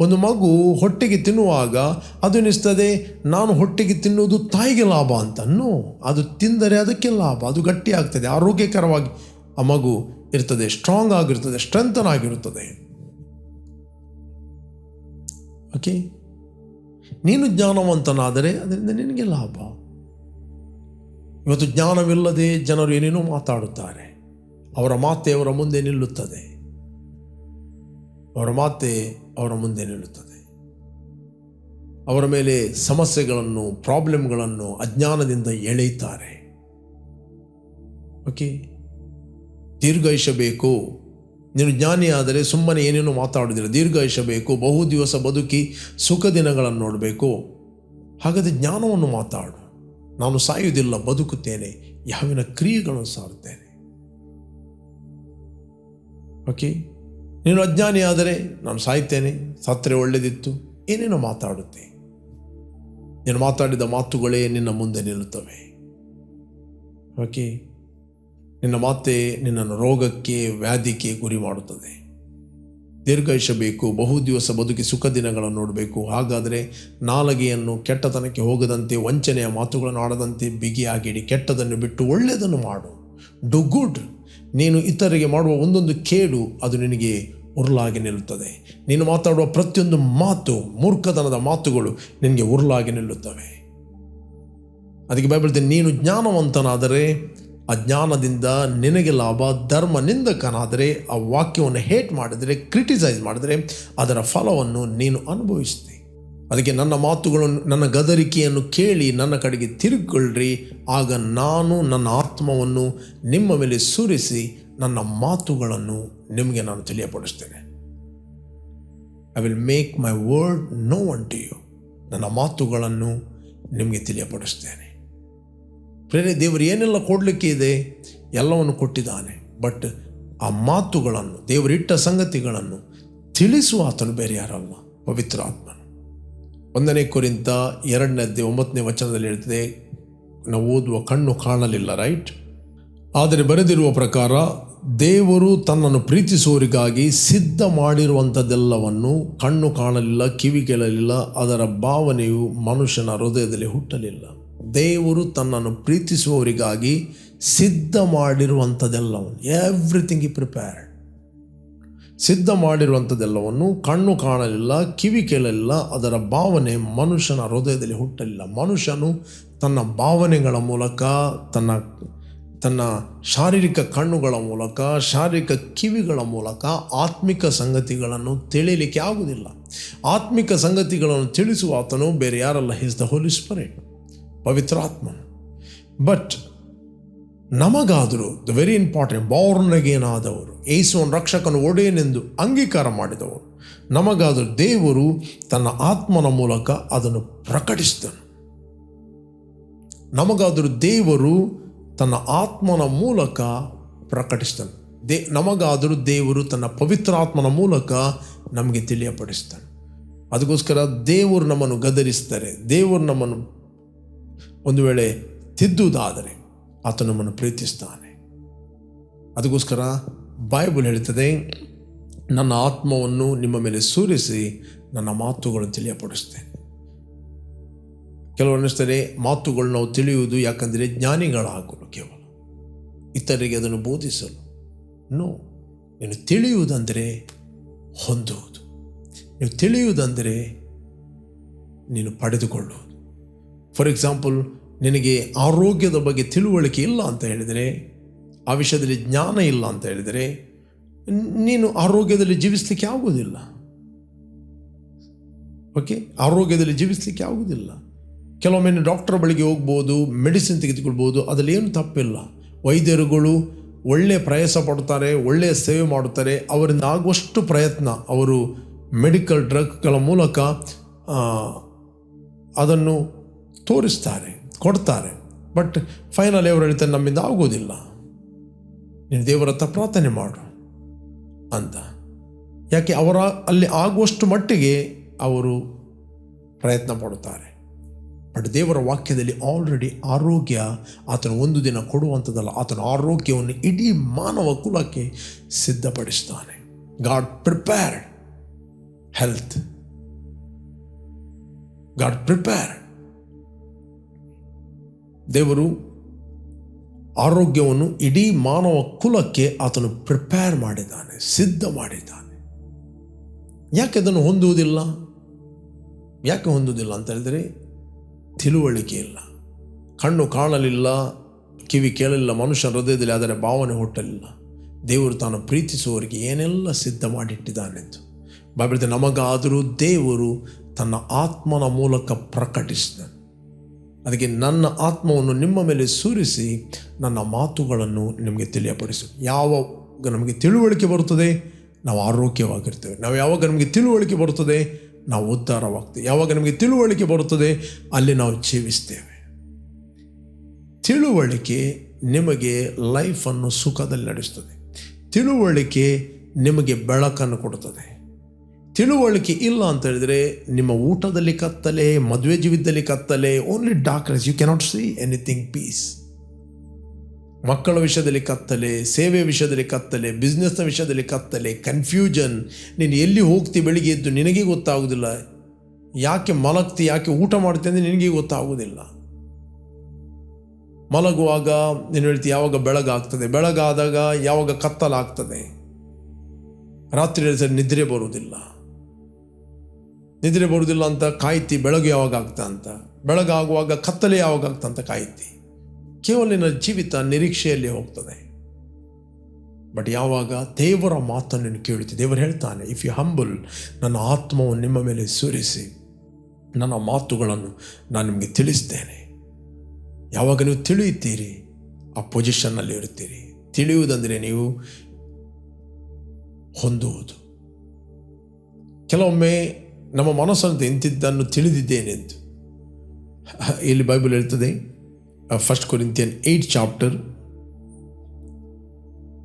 ಒಂದು ಮಗು ಹೊಟ್ಟೆಗೆ ತಿನ್ನುವಾಗ ಅದು ಎನಿಸ್ತದೆ, ನಾನು ಹೊಟ್ಟೆಗೆ ತಿನ್ನುವುದು ತಾಯಿಗೆ ಲಾಭ ಅಂತ ನೋ ಅದು ತಿಂದರೆ ಅದಕ್ಕೆ ಲಾಭ, ಅದು ಗಟ್ಟಿ ಆಗ್ತದೆ ಆರೋಗ್ಯಕರವಾಗಿ. ಆ ಮಗು ಇರ್ತದೆ ಸ್ಟ್ರಾಂಗ್ ಆಗಿರ್ತದೆ ಸ್ಟ್ರೆಂಥನ್ ಆಗಿರುತ್ತದೆ. ಓಕೆ ನೀನು ಜ್ಞಾನವಂತನಾದರೆ ಅದರಿಂದ ನಿನಗೆ ಲಾಭ. ಇವತ್ತು ಜ್ಞಾನವಿಲ್ಲದೆ ಜನರು ಏನೇನೋ ಮಾತಾಡುತ್ತಾರೆ. ಅವರ ಮಾತೆ ಅವರ ಮುಂದೆ ನಿಲ್ಲುತ್ತದೆ. ಅವರ ಮಾತೆ ಅವರ ಮುಂದೆ ನಿಲ್ಲುತ್ತದೆ. ಅವರ ಮೇಲೆ ಸಮಸ್ಯೆಗಳನ್ನು, ಪ್ರಾಬ್ಲಮ್ಗಳನ್ನು ಅಜ್ಞಾನದಿಂದ ಎಳೆಯುತ್ತಾರೆ. ಓಕೆ? ದೀರ್ಘಾಯುಷಬೇಕು ನೀನು ಜ್ಞಾನಿ ಆದರೆ ಸುಮ್ಮನೆ ಏನೇನು ಮಾತಾಡೋದಿಲ್ಲ ದೀರ್ಘಾಯುಷಬೇಕು ಬಹು ದಿವಸ ಬದುಕಿ ಸುಖ ದಿನಗಳನ್ನು ನೋಡಬೇಕು. ಹಾಗಾದರೆ ಜ್ಞಾನವನ್ನು ಮಾತಾಡು. ನಾನು ಸಾಯುವುದಿಲ್ಲ, ಬದುಕುತ್ತೇನೆ, ಯಾವಿನ ಕ್ರಿಯೆಗಳನ್ನು ಸಾರುತ್ತೇನೆ. ಓಕೆ? ನೀನು ಅಜ್ಞಾನಿ ಆದರೆ ನಾನು ಸಾಯ್ತೇನೆ, ಸತ್ತರೆ ಒಳ್ಳೆದಿತ್ತು, ಏನೇನೋ ಮಾತಾಡುತ್ತೆ. ನೀನು ಮಾತಾಡಿದ ಮಾತುಗಳೇ ನಿನ್ನ ಮುಂದೆ ನಿಲ್ಲುತ್ತವೆ. ಓಕೆ ನಿನ್ನ ಮಾತೆ ನಿನ್ನನ್ನು ರೋಗಕ್ಕೆ, ವ್ಯಾಧಿಗೆ ಗುರಿ ಮಾಡುತ್ತದೆ. ದೀರ್ಘಾಯುಷಬೇಕು ಬಹು ದಿವಸ ಬದುಕಿ ಸುಖ ದಿನಗಳನ್ನು ನೋಡಬೇಕು. ಹಾಗಾದರೆ ನಾಲಗೆಯನ್ನು ಕೆಟ್ಟತನಕ್ಕೆ ಹೋಗದಂತೆ, ವಂಚನೆಯ ಮಾತುಗಳನ್ನು ಆಡದಂತೆ, ಬಿಗಿಯಾಗಿಡಿ, ಕೆಟ್ಟದನ್ನು ಬಿಟ್ಟು ಒಳ್ಳೆಯದನ್ನು ಮಾಡು. ಡು ಗುಡ್ ನೀನು ಇತರರಿಗೆ ಮಾಡುವ ಒಂದೊಂದು ಕೇಡು ಅದು ನಿನಗೆ ಉರುಳಾಗಿ ನಿಲ್ಲುತ್ತದೆ. ನೀನು ಮಾತಾಡುವ ಪ್ರತಿಯೊಂದು ಮಾತು, ಮೂರ್ಖತನದ ಮಾತುಗಳು ನಿನಗೆ ಉರುಳಾಗಿ ನಿಲ್ಲುತ್ತವೆ. ಅದಕ್ಕೆ ಬೈಬಲ್ ನೀನು ಜ್ಞಾನವಂತನಾದರೆ, ಆ ಜ್ಞಾನದಿಂದ ನಿನಗೆ ಲಾಭ, ಧರ್ಮ ನಿಂದಕನಾದರೆ, ಆ ವಾಕ್ಯವನ್ನು ಹೇಟ್ ಮಾಡಿದರೆ, ಕ್ರಿಟಿಸೈಸ್ ಮಾಡಿದರೆ ಅದರ ಫಲವನ್ನು ನೀನು ಅನುಭವಿಸ್ತಿ ಅದಕ್ಕೆ ನನ್ನ ಮಾತುಗಳನ್ನು, ನನ್ನ ಗದರಿಕೆಯನ್ನು ಕೇಳಿ ನನ್ನ ಕಡೆಗೆ ತಿರುಗಿಕೊಳ್ಳ್ರಿ. ಆಗ ನಾನು ನನ್ನ ಆತ್ಮವನ್ನು ನಿಮ್ಮ ಮೇಲೆ ಸುರಿಸಿ ನನ್ನ ಮಾತುಗಳನ್ನು ನಿಮಗೆ ನಾನು ತಿಳಿಯಪಡಿಸ್ತೇನೆ. I will make my word know one to you ನನ್ನ ಮಾತುಗಳನ್ನು ನಿಮಗೆ ತಿಳಿಯಪಡಿಸ್ತೇನೆ. ಪ್ರೇರೆ ದೇವರು ಏನೆಲ್ಲ ಕೊಡಲಿಕ್ಕೆ ಇದೆ? ಎಲ್ಲವನ್ನು ಕೊಟ್ಟಿದ್ದಾನೆ. ಬಟ್ ಆ ಮಾತುಗಳನ್ನು, ದೇವರಿಟ್ಟ ಸಂಗತಿಗಳನ್ನು ತಿಳಿಸುವ ಆತನು ಬೇರೆ ಯಾರಲ್ಲ, ಪವಿತ್ರ ಆತ್ಮನು. ಒಂದನೇ ಕುರಿತ ಎರಡನೇ ಒಂಬತ್ತನೇ ವಚನದಲ್ಲಿ ಹೇಳ್ತದೆ, ನಾವು ಓದುವ ಕಣ್ಣು ಕಾಣಲಿಲ್ಲ ರೈಟ್ ಆದರೆ ಬರೆದಿರುವ ಪ್ರಕಾರ, ದೇವರು ತನ್ನನ್ನು ಪ್ರೀತಿಸುವವರಿಗಾಗಿ ಸಿದ್ಧ ಮಾಡಿರುವಂಥದ್ದೆಲ್ಲವನ್ನು ಕಣ್ಣು ಕಾಣಲಿಲ್ಲ, ಕಿವಿ ಕೇಳಲಿಲ್ಲ, ಅದರ ಭಾವನೆಯು ಮನುಷ್ಯನ ಹೃದಯದಲ್ಲಿ ಹುಟ್ಟಲಿಲ್ಲ. ದೇವರು ತನ್ನನ್ನು ಪ್ರೀತಿಸುವವರಿಗಾಗಿ ಸಿದ್ಧ ಮಾಡಿರುವಂಥದ್ದೆಲ್ಲವನ್ನು ಎವ್ರಿಥಿಂಗ್ ಈ ಪ್ರಿಪೇರ್ಡ್ ಸಿದ್ಧ ಮಾಡಿರುವಂಥದ್ದೆಲ್ಲವನ್ನು ಕಣ್ಣು ಕಾಣಲಿಲ್ಲ, ಕಿವಿ ಕೇಳಲಿಲ್ಲ, ಅದರ ಭಾವನೆ ಮನುಷ್ಯನ ಹೃದಯದಲ್ಲಿ ಹುಟ್ಟಲಿಲ್ಲ. ಮನುಷ್ಯನು ತನ್ನ ಭಾವನೆಗಳ ಮೂಲಕ, ತನ್ನ ತನ್ನ ಶಾರೀರಿಕ ಕಣ್ಣುಗಳ ಮೂಲಕ, ಶಾರೀರಿಕ ಕಿವಿಗಳ ಮೂಲಕ ಆತ್ಮಿಕ ಸಂಗತಿಗಳನ್ನು ತಿಳಿಯಲಿಕ್ಕೆ ಆಗುವುದಿಲ್ಲ. ಆತ್ಮಿಕ ಸಂಗತಿಗಳನ್ನು ತಿಳಿಸುವ ಆತನು ಬೇರೆ ಯಾರಲ್ಲ ಹಿಸ್ ದ ಹೋಲಿ ಸ್ಪಿರಿಟ್ ಪವಿತ್ರಾತ್ಮ ಬಟ್ ನಮಗಾದರೂ ದ ವೆರಿ ಇಂಪಾರ್ಟೆಂಟ್ ಬಾರ್ನಗೇನಾದವರು ಏಸುವನ್ ರಕ್ಷಕನು ಒಡೆಯನೆಂದು ಅಂಗೀಕಾರ ಮಾಡಿದವು ನಮಗಾದರೂ ದೇವರು ತನ್ನ ಆತ್ಮನ ಮೂಲಕ ಅದನ್ನು ಪ್ರಕಟಿಸಿದನು. ನಮಗಾದರೂ ದೇವರು ತನ್ನ ಆತ್ಮನ ಮೂಲಕ ಪ್ರಕಟಿಸಿದನು. ದೇ, ನಮಗಾದರೂ ದೇವರು ತನ್ನ ಪವಿತ್ರಾತ್ಮನ ಮೂಲಕ ನಮಗೆ ತಿಳಿಯಪಡಿಸ್ತಾನೆ ಅದಕ್ಕೋಸ್ಕರ ದೇವರು ನಮ್ಮನ್ನು ಗದರಿಸ್ತಾರೆ ದೇವರು ನಮ್ಮನ್ನು ಒಂದು ವೇಳೆ ತಿದ್ದುವುದಾದರೆ ಆತ ನಮ್ಮನ್ನು ಪ್ರೀತಿಸ್ತಾನೆ. ಅದಕ್ಕೋಸ್ಕರ ಬೈಬಲ್ ಹೇಳುತ್ತದೆ, ನನ್ನ ಆತ್ಮವನ್ನು ನಿಮ್ಮ ಮೇಲೆ ಸೂರಿಸಿ ನನ್ನ ಮಾತುಗಳನ್ನು ತಿಳಿಯಪಡಿಸ್ತೇನೆ ಕೆಲವರು ಅನ್ನಿಸ್ತಾರೆ, ಮಾತುಗಳು ನಾವು ತಿಳಿಯುವುದು ಯಾಕಂದರೆ ಜ್ಞಾನಿಗಳಾಗಲು ಕೇವಲ. ಇತರರಿಗೆ ಅದನ್ನು ಬೋಧಿಸಲು. ನೋ ನೀನು ತಿಳಿಯುವುದಂದರೆ ಹೊಂದುವುದು. ನೀವು ತಿಳಿಯುವುದಂದರೆ ನೀನು ಪಡೆದುಕೊಳ್ಳುವುದು. ಫಾರ್ ಎಕ್ಸಾಂಪಲ್ ನಿನಗೆ ಆರೋಗ್ಯದ ಬಗ್ಗೆ ತಿಳುವಳಿಕೆ ಇಲ್ಲ ಅಂತ ಹೇಳಿದರೆ ಆ ವಿಷಯದಲ್ಲಿ ಜ್ಞಾನ ಇಲ್ಲ ಅಂತ ಹೇಳಿದರೆ, ನೀನು ಆರೋಗ್ಯದಲ್ಲಿ ಜೀವಿಸಲಿಕ್ಕೆ ಆಗುವುದಿಲ್ಲ. ಓಕೆ ಆರೋಗ್ಯದಲ್ಲಿ ಜೀವಿಸಲಿಕ್ಕೆ ಆಗುವುದಿಲ್ಲ. ಕೆಲವೊಮ್ಮೆ ಡಾಕ್ಟರ್ ಬಳಿಗೆ ಹೋಗ್ಬೋದು ಮೆಡಿಸಿನ್ ತೆಗೆದುಕೊಳ್ಬೋದು ಅದರಲ್ಲಿ ಏನು ತಪ್ಪಿಲ್ಲ. ವೈದ್ಯರುಗಳು ಒಳ್ಳೆಯ ಪ್ರಯಾಸ ಪಡ್ತಾರೆ ಒಳ್ಳೆಯ ಸೇವೆ ಮಾಡುತ್ತಾರೆ, ಅವರಿಂದ ಆಗುವಷ್ಟು ಪ್ರಯತ್ನ ಅವರು ಮೆಡಿಕಲ್ ಡ್ರಗ್ಗಳ ಮೂಲಕ ಅದನ್ನು ತೋರಿಸ್ತಾರೆ, ಕೊಡ್ತಾರೆ. ಬಟ್ ಫೈನಲ್ ಅವರು ಹೇಳ್ತಾರೆ, ನಮ್ಮಿಂದ ಆಗೋದಿಲ್ಲ ನೀನು ದೇವರ ಹತ್ರ ಪ್ರಾರ್ಥನೆ ಮಾಡು ಅಂತ. ಯಾಕೆ ಅವರ ಅಲ್ಲಿ ಆಗುವಷ್ಟು ಮಟ್ಟಿಗೆ ಅವರು ಪ್ರಯತ್ನ ಪಡುತ್ತಾರೆ. ಬಟ್ ದೇವರ ವಾಕ್ಯದಲ್ಲಿ ಆಲ್ರೆಡಿ ಆರೋಗ್ಯ ಆತನು ಒಂದು ದಿನ ಕೊಡುವಂಥದ್ದಲ್ಲ, ಆತನ ಆರೋಗ್ಯವನ್ನು ಇಡೀ ಮಾನವ ಕುಲಕ್ಕೆ ಸಿದ್ಧಪಡಿಸ್ತಾನೆ. God prepared health God prepared ದೇವರು ಆರೋಗ್ಯವನ್ನು ಇಡೀ ಮಾನವ ಕುಲಕ್ಕೆ ಆತನು ಪ್ರಿಪೇರ್ ಮಾಡಿದ್ದಾನೆ, ಸಿದ್ಧ ಮಾಡಿದ್ದಾನೆ. ಯಾಕೆ ಅದನ್ನು ಹೊಂದುವುದಿಲ್ಲ? ಯಾಕೆ ಹೊಂದುವುದಿಲ್ಲ ಅಂತ ಹೇಳಿದರೆ, ತಿಳುವಳಿಕೆ ಇಲ್ಲ. ಕಣ್ಣು ಕಾಣಲಿಲ್ಲ, ಕಿವಿ ಕೇಳಲಿಲ್ಲ ಮನುಷ್ಯ ಹೃದಯದಲ್ಲಿ ಅದರ ಭಾವನೆ ಹುಟ್ಟಲಿಲ್ಲ. ದೇವರು ತಾನು ಪ್ರೀತಿಸುವವರಿಗೆ ಏನೆಲ್ಲ ಸಿದ್ಧ ಮಾಡಿಟ್ಟಿದ್ದಾನೆಂದು. ಬಾಬಿಡ್ತೆ ನಮಗಾದರೂ ದೇವರು ತನ್ನ ಆತ್ಮನ ಮೂಲಕ ಪ್ರಕಟಿಸಿದನು. ಅದಕ್ಕೆ ನನ್ನ ಆತ್ಮವನ್ನು ನಿಮ್ಮ ಮೇಲೆ ಸೂರಿಸಿ ನನ್ನ ಮಾತುಗಳನ್ನು ನಿಮಗೆ ತಿಳಿಯಪಡಿಸು. ಯಾವಾಗ ನಮಗೆ ತಿಳುವಳಿಕೆ ಬರುತ್ತದೆ? ನಾವು ಆರೋಗ್ಯವಾಗಿರ್ತೇವೆ. ನಾವು ಯಾವಾಗ ನಮಗೆ ತಿಳುವಳಿಕೆ ಬರುತ್ತದೆ? ನಾವು ಉದ್ಧಾರವಾಗ್ತೇವೆ. ಯಾವಾಗ ನಮಗೆ ತಿಳುವಳಿಕೆ ಬರುತ್ತದೆ? ಅಲ್ಲಿ ನಾವು ಜೀವಿಸ್ತೇವೆ. ತಿಳುವಳಿಕೆ ನಿಮಗೆ ಲೈಫನ್ನು ಸುಖದಲ್ಲಿ ನಡೆಸ್ತದೆ. ತಿಳುವಳಿಕೆ ನಿಮಗೆ ಬೆಳಕನ್ನು ಕೊಡುತ್ತದೆ. ತಿಳುವಳಿಕೆ ಇಲ್ಲ ಅಂತ ಹೇಳಿದರೆ ನಿಮ್ಮ ಊಟದಲ್ಲಿ ಕತ್ತಲೆ, ಮದುವೆ ಜೀವಿತದಲ್ಲಿ ಕತ್ತಲೆ only darkness you cannot see anything peace ಮಕ್ಕಳ ವಿಷಯದಲ್ಲಿ ಕತ್ತಲೆ, ಸೇವೆ ವಿಷಯದಲ್ಲಿ ಕತ್ತಲೆ ಬಿಸ್ನೆಸ್ನ ವಿಷಯದಲ್ಲಿ ಕತ್ತಲೆ ಕನ್ಫ್ಯೂಷನ್ ನೀನು ಎಲ್ಲಿ ಹೋಗ್ತಿ ಬೆಳಿಗ್ಗೆ ಎದ್ದು ನಿನಗೆ ಗೊತ್ತಾಗೋದಿಲ್ಲ. ಯಾಕೆ ಮಲಗ್ತಿ, ಯಾಕೆ ಊಟ ಮಾಡ್ತಿ ಅಂದರೆ ನಿನಗೆ ಗೊತ್ತಾಗೋದಿಲ್ಲ. ಮಲಗುವಾಗ ನೀನು ಹೇಳ್ತಿ, ಯಾವಾಗ ಬೆಳಗಾಗ್ತದೆ ಬೆಳಗಾದಾಗ ಯಾವಾಗ ಕತ್ತಲಾಗ್ತದೆ? ರಾತ್ರಿ ನಿದ್ರೆ ಬರುವುದಿಲ್ಲ ನಿದ್ರೆ ಬರುವುದಿಲ್ಲ ಅಂತ ಕಾಯ್ತಿ ಬೆಳಗ್ಗೆ ಯಾವಾಗ ಆಗ್ತಾ ಅಂತ. ಬೆಳಗಾಗುವಾಗ ಕತ್ತಲೆ ಯಾವಾಗ ಅಂತ ಕಾಯ್ತಿ. ಕೇವಲ ನಿನ್ನ ಜೀವಿತ ನಿರೀಕ್ಷೆಯಲ್ಲಿ ಹೋಗ್ತದೆ. ಬಟ್ ಯಾವಾಗ ದೇವರ ಮಾತನ್ನು ನೀನು ಕೇಳುತ್ತಿ, ದೇವರು ಹೇಳ್ತಾನೆ ಇಫ್ ಯು ಹಂಬಲ್ ನನ್ನ ಆತ್ಮವನ್ನು ನಿಮ್ಮ ಮೇಲೆ ಸುರಿಸಿ, ನನ್ನ ಮಾತುಗಳನ್ನು ನಾನು ನಿಮಗೆ ತಿಳಿಸ್ತೇನೆ. ಯಾವಾಗ ನೀವು ತಿಳಿಯುತ್ತೀರಿ, ಆ ಪೊಸಿಷನ್ನಲ್ಲಿ ಇರುತ್ತೀರಿ. ತಿಳಿಯುವುದಂದರೆ ನೀವು ಹೊಂದುವುದು. ಕೆಲವೊಮ್ಮೆ ನಮ್ಮ ಮನಸ್ಸನ್ನು ಇಂತಿದ್ದನ್ನು ತಿಳಿದಿದ್ದೇನೆಂದು. ಇಲ್ಲಿ ಬೈಬಲ್ ಹೇಳ್ತದೆ first Corinthian eight chapter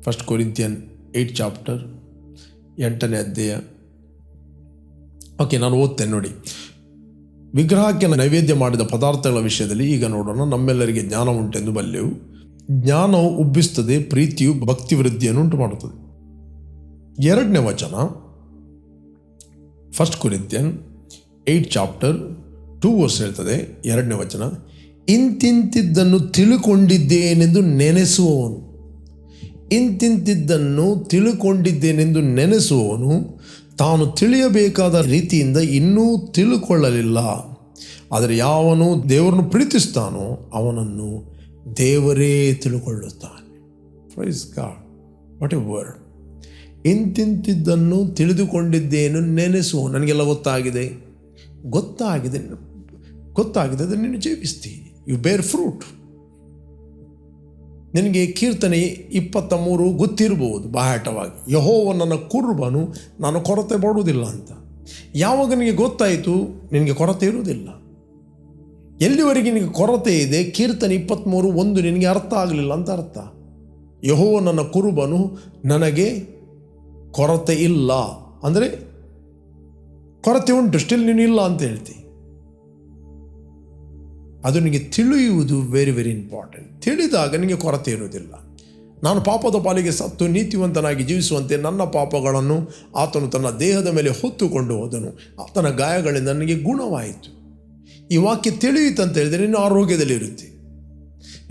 first Corinthian eight chapter ಎಂಟನೇ ಅಧ್ಯಾಯ. ಓಕೆ ನಾನು ಓದ್ತೇನೆ ನೋಡಿ. ವಿಗ್ರಹಕ್ಕೆ ನೈವೇದ್ಯ ಮಾಡಿದ ಪದಾರ್ಥಗಳ ವಿಷಯದಲ್ಲಿ ಈಗ ನೋಡೋಣ, ನಮ್ಮೆಲ್ಲರಿಗೆ ಜ್ಞಾನ ಉಂಟೆಂದು ಬಲ್ಲೆವು. ಜ್ಞಾನವು ಉಬ್ಬಿಸ್ತದೆ, ಪ್ರೀತಿಯು ಭಕ್ತಿ ವೃದ್ಧಿಯನ್ನು ಉಂಟು ಮಾಡುತ್ತದೆ ಎರಡನೇ ವಚನ first Corinthian eight chapter two verse ಹೇಳ್ತದೆ, ಎರಡನೇ ವಚನ, ಇಂತಿಂತಿದ್ದನ್ನು ತಿಳುಕೊಂಡಿದ್ದೇನೆಂದು ನೆನೆಸುವವನು. ಇಂತಿಂತಿದ್ದನ್ನು ತಿಳುಕೊಂಡಿದ್ದೇನೆಂದು ನೆನೆಸುವವನು ತಾನು ತಿಳಿಯಬೇಕಾದ ರೀತಿಯಿಂದ ಇನ್ನೂ ತಿಳುಕೊಳ್ಳಲಿಲ್ಲ. ಆದರೆ ಯಾವನು ದೇವರನ್ನು ಪ್ರೀತಿಸ್ತಾನೋ ಅವನನ್ನು ದೇವರೇ ತಿಳುಕೊಳ್ಳುತ್ತಾನೆ. Praise God what a word ಇಂತಿಂತಿದ್ದನ್ನು ತಿಳಿದುಕೊಂಡಿದ್ದೇನು ನೆನೆಸು ನನಗೆಲ್ಲ ಗೊತ್ತಾಗಿದೆ. ಗೊತ್ತಾಗಿದೆ ಗೊತ್ತಾಗಿದೆ ಅದನ್ನು ನೀನು ಜೀವಿಸ್ತೀನಿ ಯು ಬೇರ್ ಫ್ರೂಟ್ ನಿನಗೆ ಕೀರ್ತನೆ ಇಪ್ಪತ್ತ ಮೂರು ಗೊತ್ತಿರಬಹುದು ಬಾಹಾಟವಾಗಿ ಯಹೋವ ನನ್ನ ಕುರುಬನು, ನಾನು ಕೊರತೆ ಪಡುವುದಿಲ್ಲ ಅಂತ. ಯಾವಾಗ ನಿನಗೆ ಗೊತ್ತಾಯಿತು? ನಿನಗೆ ಕೊರತೆ ಇರುವುದಿಲ್ಲ. ಎಲ್ಲಿವರೆಗೆ ನಿನಗೆ ಕೊರತೆ ಇದೆ? ಕೀರ್ತನೆ ಇಪ್ಪತ್ತ್ಮೂರು ಒಂದು ನಿನಗೆ ಅರ್ಥ ಆಗಲಿಲ್ಲ ಅಂತ ಅರ್ಥ. ಯಹೋವ ನನ್ನ ಕುರುಬನು, ನನಗೆ ಕೊರತೆ ಇಲ್ಲ. ಅಂದರೆ ಕೊರತೆ ಉಂಟು ಸ್ಟಿಲ್ ನೀನು ಇಲ್ಲ ಅಂತ ಹೇಳ್ತಿ. ಅದು ನಿಮಗೆ ತಿಳಿಯುವುದು ವೆರಿ ವೆರಿ ಇಂಪಾರ್ಟೆಂಟ್ ತಿಳಿದಾಗ ನಿಮಗೆ ಕೊರತೆ ಇರುವುದಿಲ್ಲ. ನಾನು ಪಾಪದ ಪಾಲಿಗೆ ಸತ್ತು ನೀತಿವಂತನಾಗಿ ಜೀವಿಸುವಂತೆ ನನ್ನ ಪಾಪಗಳನ್ನು ಆತನು ತನ್ನ ದೇಹದ ಮೇಲೆ ಹೊತ್ತುಕೊಂಡು ಹೋದನು. ಆತನ ಗಾಯಗಳಿಂದ ನನಗೆ ಗುಣವಾಯಿತು. ಈ ವಾಕ್ಯ ತಿಳಿಯಿತು ಅಂತ ಹೇಳಿದರೆ ನೀನು ಆರೋಗ್ಯದಲ್ಲಿ ಇರುತ್ತೆ.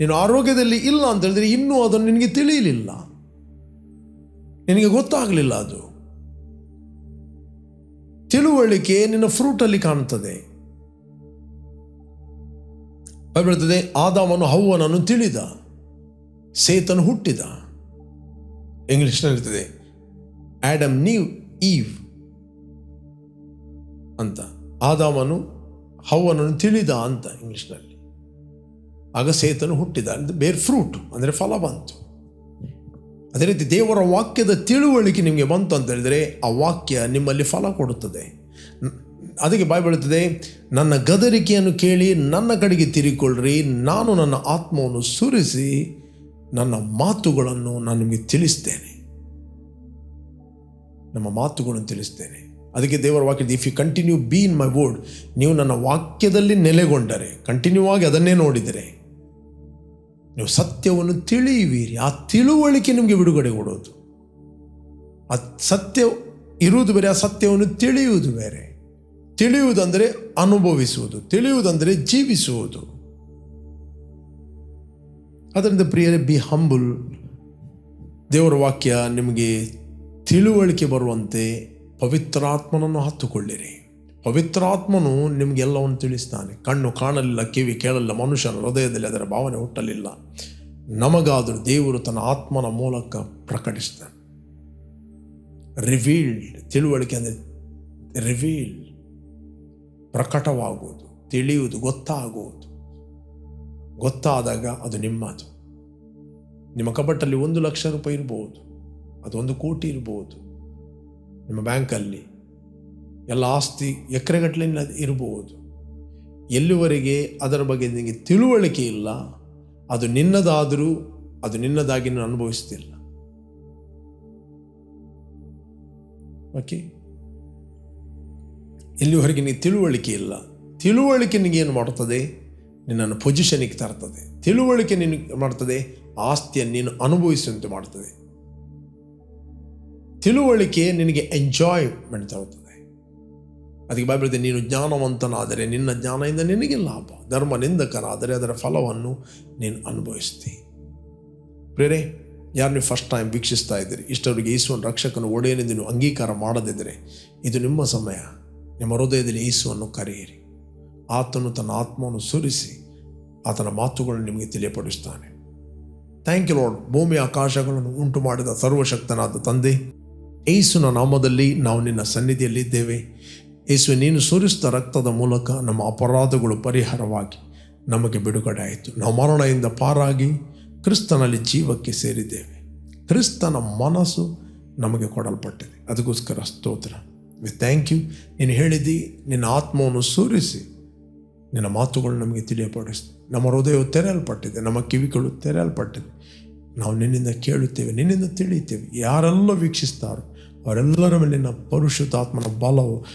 ನೀನು ಆರೋಗ್ಯದಲ್ಲಿ ಇಲ್ಲ ಅಂತ ಹೇಳಿದರೆ ಇನ್ನೂ ಅದನ್ನು ನಿನಗೆ ತಿಳಿಯಲಿಲ್ಲ. ನಿನಗೆ ಗೊತ್ತಾಗಲಿಲ್ಲ ಅದು. ತಿಳುವಳಿಕೆ ನಿನ್ನ ಫ್ರೂಟಲ್ಲಿ ಕಾಣುತ್ತದೆ. ಬರ್ತದೆ ಆದಾಮನು ಹವ್ವನನ್ನು ತಿಳಿದ, ಸೇತನು ಹುಟ್ಟಿದ. ಇಂಗ್ಲಿಷ್ನಲ್ಲಿ ಇರ್ತದೆ ಆಡಮ್ ನೀವ್ ಈವ್ ಅಂತ. ಆದಾಮನು ಹವ್ವನನ್ನು ತಿಳಿದ ಅಂತ ಇಂಗ್ಲಿಷ್ನಲ್ಲಿ ಆಗ ಸೇತನು ಹುಟ್ಟಿದ ಬೇರ್ ಫ್ರೂಟ್, ಅಂದರೆ ಫಲ ಬಂತು ಅದೇ ರೀತಿ ದೇವರ ವಾಕ್ಯದ ತಿಳುವಳಿಕೆ ನಿಮಗೆ ಬಂತು ಅಂತ ಹೇಳಿದರೆ ಆ ವಾಕ್ಯ ನಿಮ್ಮಲ್ಲಿ ಫಲ ಕೊಡುತ್ತದೆ. ಅದಕ್ಕೆ ಬಾಯ್ ಬೀಳುತ್ತದೆ, ನನ್ನ ಗದರಿಕೆಯನ್ನು ಕೇಳಿ ನನ್ನ ಕಡೆಗೆ ತಿರುಗಿಕೊಳ್ಳ್ರಿ ನಾನು ನನ್ನ ಆತ್ಮವನ್ನು ಸುರಿಸಿ ನನ್ನ ಮಾತುಗಳನ್ನು ನಾನು ನಿಮಗೆ ತಿಳಿಸ್ತೇನೆ. ನಮ್ಮ ಮಾತುಗಳನ್ನು ತಿಳಿಸ್ತೇನೆ. ಅದಕ್ಕೆ ದೇವರ ವಾಕ್ಯದ if you continue be in my word ನೀವು ನನ್ನ ವಾಕ್ಯದಲ್ಲಿ ನೆಲೆಗೊಂಡರೆ ಕಂಟಿನ್ಯೂ ಆಗಿ ಅದನ್ನೇ ನೋಡಿದರೆ ನೀವು ಸತ್ಯವನ್ನು ತಿಳಿಯುವಿರಿ. ಆ ತಿಳುವಳಿಕೆ ನಿಮಗೆ ಬಿಡುಗಡೆ ಕೊಡೋದು ಆ ಸತ್ಯ ಇರುವುದು ಬೇರೆ, ಆ ಸತ್ಯವನ್ನು ತಿಳಿಯುವುದು ಬೇರೆ. ತಿಳಿಯುವುದಂದರೆ ಅನುಭವಿಸುವುದು, ತಿಳಿಯುವುದಂದರೆ ಜೀವಿಸುವುದು. ಅದರಿಂದ ಪ್ರಿಯರೇ ಬಿ ಹಂಬುಲ್ ದೇವರ ವಾಕ್ಯ ನಿಮಗೆ ತಿಳುವಳಿಕೆ ಬರುವಂತೆ ಪವಿತ್ರಾತ್ಮನನ್ನು ಹತ್ತುಕೊಳ್ಳಿರಿ. ಪವಿತ್ರಾತ್ಮನು ನಿಮಗೆಲ್ಲವನ್ನು ತಿಳಿಸ್ತಾನೆ. ಕಣ್ಣು ಕಾಣಲಿಲ್ಲ, ಕಿವಿ ಕೇಳಲಿಲ್ಲ, ಮನುಷ್ಯನ ಹೃದಯದಲ್ಲಿ ಅದರ ಭಾವನೆ ಹುಟ್ಟಲಿಲ್ಲ. ನಮಗಾದರೂ ದೇವರು ತನ್ನ ಆತ್ಮನ ಮೂಲಕ ಪ್ರಕಟಿಸ್ತಾನೆ. ರಿವೀಲ್ಡ್ ತಿಳುವಳಿಕೆ ಅಂದರೆ ರಿವೀಲ್ ಪ್ರಕಟವಾಗುವುದು, ತಿಳಿಯುವುದು, ಗೊತ್ತಾಗುವುದು. ಗೊತ್ತಾದಾಗ ಅದು ನಿಮ್ಮದು. ನಿಮ್ಮ ಕಬಟ್ಟಲ್ಲಿ ಒಂದು ಲಕ್ಷ ರೂಪಾಯಿ ಇರ್ಬೋದು, ಅದೊಂದು ಕೋಟಿ ಇರ್ಬೋದು. ನಿಮ್ಮ ಬ್ಯಾಂಕಲ್ಲಿ ಎಲ್ಲ ಆಸ್ತಿ ಎಕರೆಗಟ್ಟಲೆ ಇರಬಹುದು. ಎಲ್ಲಿವರೆಗೆ ಅದರ ಬಗ್ಗೆ ನಿನಗೆ ತಿಳುವಳಿಕೆ ಇಲ್ಲ, ಅದು ನಿನ್ನದಾದರೂ ಅದು ನಿನ್ನದಾಗಿ ನಾನು ಅನುಭವಿಸ್ತಿಲ್ಲ. ಓಕೆ ಎಲ್ಲಿವರೆಗೆ ನಿನಗೆ ತಿಳುವಳಿಕೆ ಇಲ್ಲ, ತಿಳುವಳಿಕೆ ನಿನಗೆ ಏನು ಮಾಡುತ್ತದೆ? ನಿನ್ನನ್ನು ಪೊಸಿಷನಿಗೆ ತರ್ತದೆ. ತಿಳುವಳಿಕೆ ನಿನಗೆ ಮಾಡ್ತದೆ ಆಸ್ತಿಯನ್ನು ನೀನು ಅನುಭವಿಸುವಂತೆ ಮಾಡ್ತದೆ ತಿಳುವಳಿಕೆ ನಿನಗೆ ಎಂಜಾಯ್ಮೆಂಟ್ ತರುತ್ತದೆ. ಅದಕ್ಕೆ ಬಾಯ್ಬಿಡುತ್ತೆ ನೀನು ಜ್ಞಾನವಂತನಾದರೆ ನಿನ್ನ ಜ್ಞಾನದಿಂದ ನಿನಗೆ ಲಾಭ ಧರ್ಮ ನಿಂದಕನಾದರೆ ಅದರ ಫಲವನ್ನು ನೀನು ಅನುಭವಿಸ್ತಿ. ಪ್ರೇರೆ ಯಾರು ನೀವು ಫಸ್ಟ್ ಟೈಮ್ ವೀಕ್ಷಿಸ್ತಾ ಇದ್ದೀರಿ, ಇಷ್ಟವರಿಗೆ ಯೇಸುವನ್ನು ರಕ್ಷಕನು ಒಡೆಯನೆಂದು ನೀವು ಅಂಗೀಕಾರ ಮಾಡದಿದ್ದರೆ ಇದು ನಿಮ್ಮ ಸಮಯ. ನಿಮ್ಮ ಹೃದಯದಲ್ಲಿ ಯೇಸುವನ್ನು ಕರೆಯಿರಿ. ಆತನು ತನ್ನ ಆತ್ಮವನ್ನು ಸುರಿಸಿ ಆತನ ಮಾತುಗಳನ್ನು ನಿಮಗೆ ತಿಳಿಯಪಡಿಸ್ತಾನೆ ಥ್ಯಾಂಕ್ ಯು ಲಾರ್ಡ್ ಭೂಮಿ ಆಕಾಶಗಳನ್ನು ಉಂಟು ಮಾಡಿದ ಸರ್ವಶಕ್ತನಾದ ತಂದೆ ಏಸುನ ನಾಮದಲ್ಲಿ ನಾವು ನಿನ್ನ ಸನ್ನಿಧಿಯಲ್ಲಿದ್ದೇವೆ. ಯೇಸು ನೀನು ಸುರಿಸಿದ ರಕ್ತದ ಮೂಲಕ ನಮ್ಮ ಅಪರಾಧಗಳು ಪರಿಹಾರವಾಗಿ ನಮಗೆ ಬಿಡುಗಡೆ ಆಯಿತು ನಾವು ಮರಣದಿಂದ ಪಾರಾಗಿ ಕ್ರಿಸ್ತನಲ್ಲಿ ಜೀವಕ್ಕೆ ಸೇರಿದ್ದೇವೆ. ಕ್ರಿಸ್ತನ ಮನಸ್ಸು ನಮಗೆ ಕೊಡಲ್ಪಟ್ಟಿದೆ. ಅದಕ್ಕೋಸ್ಕರ ಸ್ತೋತ್ರ. ವಿ ಥ್ಯಾಂಕ್ ಯು ನೀನು ಹೇಳಿದಿ, ನಿನ್ನ ಆತ್ಮವನ್ನು ಸೂರಿಸಿ. ನಿನ್ನ ಮಾತುಗಳು ನಮಗೆ ತಿಳಿಯಪಡಿಸ್ತು ನಮ್ಮ ಹೃದಯವು ತೆರೆಯಲ್ಪಟ್ಟಿದೆ. ನಮ್ಮ ಕಿವಿಗಳು ತೆರೆಯಲ್ಪಟ್ಟಿದೆ. ನಾವು ನಿನ್ನಿಂದ ಕೇಳುತ್ತೇವೆ, ನಿನ್ನಿಂದ ತಿಳಿಯುತ್ತೇವೆ. ಯಾರೆಲ್ಲ ವೀಕ್ಷಿಸ್ತಾರೋ, ಅವರೆಲ್ಲರ ಮೇಲೆ ನಿನ್ನ ಪರಿಶುದ್ಧಾತ್ಮನ ಬಲವು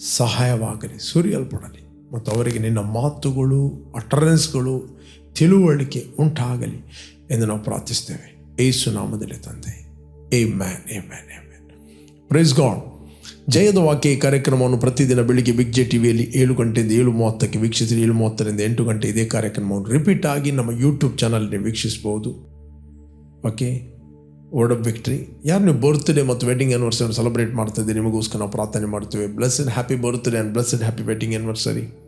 ಸಹಾಯವಾಗಲಿ, ಸುರಿಯಲ್ಪಡಲಿ. ಮತ್ತು ಅವರಿಗೆ ನಿನ್ನ ಮಾತುಗಳು ಅಟರೆನ್ಸ್ಗಳು ತಿಳುವಳಿಕೆ ಉಂಟಾಗಲಿ ಎಂದು ನಾವು ಪ್ರಾರ್ಥಿಸ್ತೇವೆ. ಏಸು ನಾಮದಲ್ಲಿ ತಂದೆ. ಏ ಮ್ಯಾನ್ ಏ ಮ್ಯಾನ್ ಏ ಮ್ಯಾನ್ ಪ್ರೈಸ್ ಗಾಡ್ ಜಯದ ವಾಕ್ಯ ಈ ಕಾರ್ಯಕ್ರಮವನ್ನು ಪ್ರತಿದಿನ ಬೆಳಿಗ್ಗೆ ಬಿಗ್ ಜೆ ಟಿವಿಯಲ್ಲಿ ಏಳು ಗಂಟೆಯಿಂದ ಏಳು ಮೂವತ್ತಕ್ಕೆ ವೀಕ್ಷಿಸಿ ಏಳು ಮೂವತ್ತರಿಂದ ಎಂಟು ಗಂಟೆ ಇದೇ ಕಾರ್ಯಕ್ರಮವನ್ನು ರಿಪೀಟ್ ಆಗಿ ನಮ್ಮ ಯೂಟ್ಯೂಬ್ ಚಾನಲ್ನಲ್ಲಿ ವೀಕ್ಷಿಸಬಹುದು. ಓಕೆ ವರ್ಡ್ ಆಫ್ ವಿಕ್ಟ್ರಿ ಯಾರು ನೀವು ಬರ್ತ್ಡೇ ಮತ್ತು ವೆಡ್ಡಿಂಗ್ ಆ್ಯನಿವರ್ಸರಿ ಸೆಲೆಬ್ರೇಟ್ ಮಾಡ್ತಾ ಇದ್ದೀರಿ? ನಿಮಗೋಸ್ಕರ ನಾವು ಪ್ರಾರ್ಥನೆ ಮಾಡ್ತೇವೆ. Blessed happy birthday and blessed happy wedding anniversary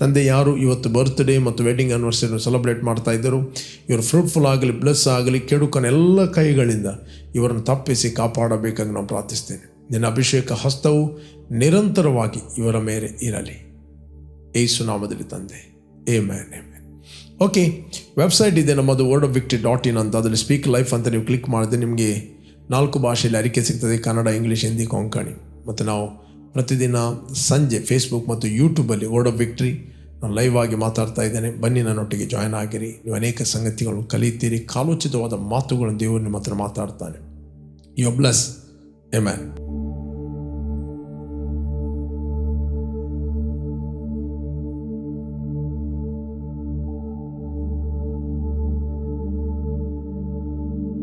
ತಂದೆ ಯಾರು ಇವತ್ತು ಬರ್ತ್ಡೇ ಮತ್ತು ವೆಡ್ಡಿಂಗ್ ಆ್ಯನಿವರ್ಸರಿನ ಸೆಲೆಬ್ರೇಟ್ ಮಾಡ್ತಾ ಇದ್ದರು? ಇವರು ಫ್ರೂಟ್ಫುಲ್ ಆಗಲಿ ಬ್ಲೆಸ್ ಆಗಲಿ, ಕೆಡುಕನ ಎಲ್ಲ ಕೈಗಳಿಂದ ಇವರನ್ನು ತಪ್ಪಿಸಿ ಕಾಪಾಡಬೇಕಾಗಿ ನಾವು ಪ್ರಾರ್ಥಿಸ್ತೇನೆ. ನಿನ್ನ ಅಭಿಷೇಕ ಹಸ್ತವು ನಿರಂತರವಾಗಿ ಇವರ ಮೇಲೆ ಇರಲಿ. ಏಸು ನಾಮದಲ್ಲಿ ತಂದೆ. ಏ ಮ್ಯಾನ್ ಓಕೆ ವೆಬ್ಸೈಟ್ ಇದೆ, ನಮ್ಮದು word of victory dot in ಅಂತ. ಅದರಲ್ಲಿ ಸ್ಪೀಕ್ ಲೈಫ್ ಅಂತ ನೀವು ಕ್ಲಿಕ್ ಮಾಡಿದ್ರೆ ನಿಮಗೆ ನಾಲ್ಕು ಭಾಷೆಯಲ್ಲಿ ಅರಿಕೆ ಸಿಗ್ತದೆ, ಕನ್ನಡ, ಇಂಗ್ಲೀಷ್, ಹಿಂದಿ, ಕೊಂಕಣಿ. ಮತ್ತು ನಾವು ಪ್ರತಿದಿನ ಸಂಜೆ ಫೇಸ್ಬುಕ್ ಮತ್ತು ಯೂಟ್ಯೂಬಲ್ಲಿ ವರ್ಡ್ ಆಫ್ ವಿಕ್ಟ್ರಿ ನಾನು ಲೈವ್ ಆಗಿ ಮಾತಾಡ್ತಾ ಇದ್ದೇನೆ. ಬನ್ನಿ, ನನ್ನೊಟ್ಟಿಗೆ ಜಾಯ್ನ್ ಆಗಿರಿ. ನೀವು ಅನೇಕ ಸಂಗತಿಗಳು ಕಲಿತೀರಿ. ಕಾಲೋಚಿತವಾದ ಮಾತುಗಳನ್ನು ದೇವರು ನಿಮ್ಮ ಹತ್ರ ಮಾತಾಡ್ತಾನೆ. You bless A man